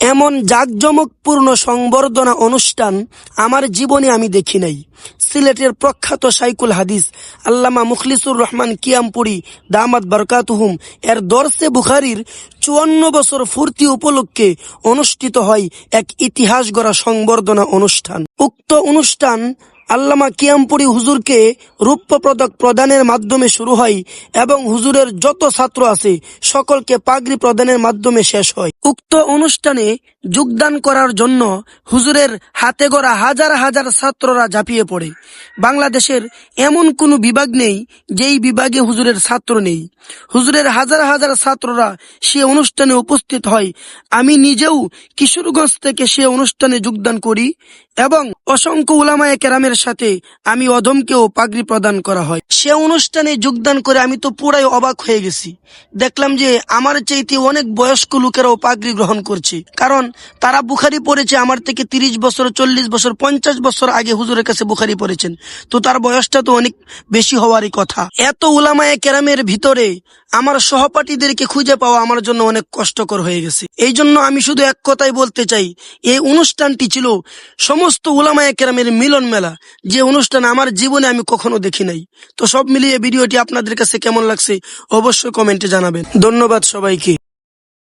এমন জাঁকজমকপূর্ণ সংবর্ধনা অনুষ্ঠান আমার জীবনে আমি দেখি নাই। সিলেটের প্রখ্যাত সাইকুল হাদিস, আল্লামা মুখলিসুর রহমান কিয়ামপুরি দামাদ বরকাতহুম, এর দর্শে বুখারির চুয়ান্ন বছর ফুর্তি উপলক্ষে অনুষ্ঠিত হয় এক ইতিহাস গড়া সংবর্ধনা অনুষ্ঠান। উক্ত অনুষ্ঠান আল্লামা কিয়ামপুরি হুজুরকে রূপ্য পদক প্রদানের মাধ্যমে শুরু হয় এবং হুজুরের যত ছাত্র আছে, সকলকে পাগড়ি প্রদানের মাধ্যমে শেষ হয়। উক্ত অনুষ্ঠানে যোগদান করার জন্য হুজুরের হাতে গড়া হাজার হাজার ছাত্ররা ঝাঁপিয়ে পড়ে। বাংলাদেশের এমন কোনো বিভাগ নেই, যেই বিভাগে হুজুরের ছাত্র নেই। হুজুরের হাজার হাজার ছাত্ররা সে অনুষ্ঠানে উপস্থিত হয়। আমি নিজেও কিশোরগঞ্জ থেকে সে অনুষ্ঠানে যোগদান করি এবং অসংখ্য উলামায়ে কেরামের সাথে আমি অধমকেও পাগড়ি প্রদান করা হয়। সে অনুষ্ঠানে যোগদান করে আমি তো পুরাই অবাক হয়ে গেছি। দেখলাম যে আমার চাইতে অনেক বয়স্ক লোকেরাও পাগড়ি গ্রহণ করছে। কারণ তারা বুখারি পড়েছে, আমার থেকে তিরিশ বছর, চল্লিশ বছর, পঞ্চাশ বছর আগে হুজুরের কাছে বুখারি পড়েছেন। তো তার বয়সটা তো অনেক বেশি হওয়ারই কথা। এত উলামায়ে কেরামের ভিতরে আমার সহপাঠীদেরকে খুঁজে পাওয়া আমার জন্য অনেক কষ্টকর হয়ে গেছে। এই জন্য আমি শুধু এক কথাই বলতে চাই, এই অনুষ্ঠানটি ছিল সমস্ত উলামায় কেরামের মিলন মেলা, যে অনুষ্ঠান আমার জীবনে আমি কখনো দেখি নাই। তো সব মিলিয়ে ভিডিওটি আপনাদের কাছে কেমন লাগছে অবশ্যই কমেন্টে জানাবেন। ধন্যবাদ সবাইকে।